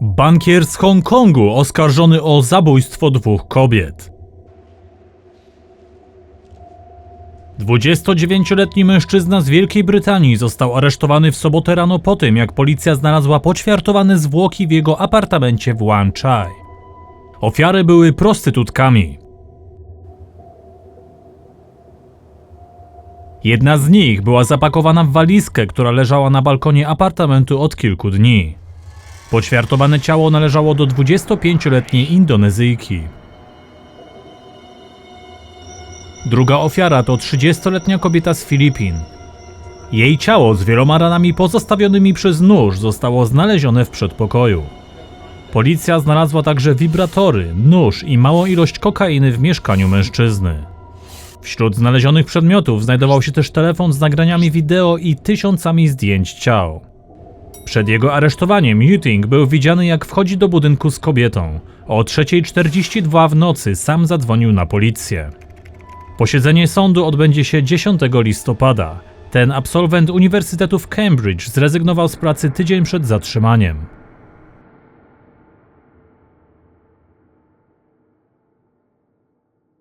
Bankier z Hongkongu oskarżony o zabójstwo dwóch kobiet. 29-letni mężczyzna z Wielkiej Brytanii został aresztowany w sobotę rano po tym, jak policja znalazła poćwiartowane zwłoki w jego apartamencie w Wan Chai. Ofiary były prostytutkami. Jedna z nich była zapakowana w walizkę, która leżała na balkonie apartamentu od kilku dni. Poćwiartowane ciało należało do 25-letniej Indonezyjki. Druga ofiara to 30-letnia kobieta z Filipin. Jej ciało z wieloma ranami pozostawionymi przez nóż zostało znalezione w przedpokoju. Policja znalazła także wibratory, nóż i małą ilość kokainy w mieszkaniu mężczyzny. Wśród znalezionych przedmiotów znajdował się też telefon z nagraniami wideo i tysiącami zdjęć ciał. Przed jego aresztowaniem Yuting był widziany jak wchodzi do budynku z kobietą. O 3.42 w nocy sam zadzwonił na policję. Posiedzenie sądu odbędzie się 10 listopada. Ten absolwent Uniwersytetu w Cambridge zrezygnował z pracy tydzień przed zatrzymaniem.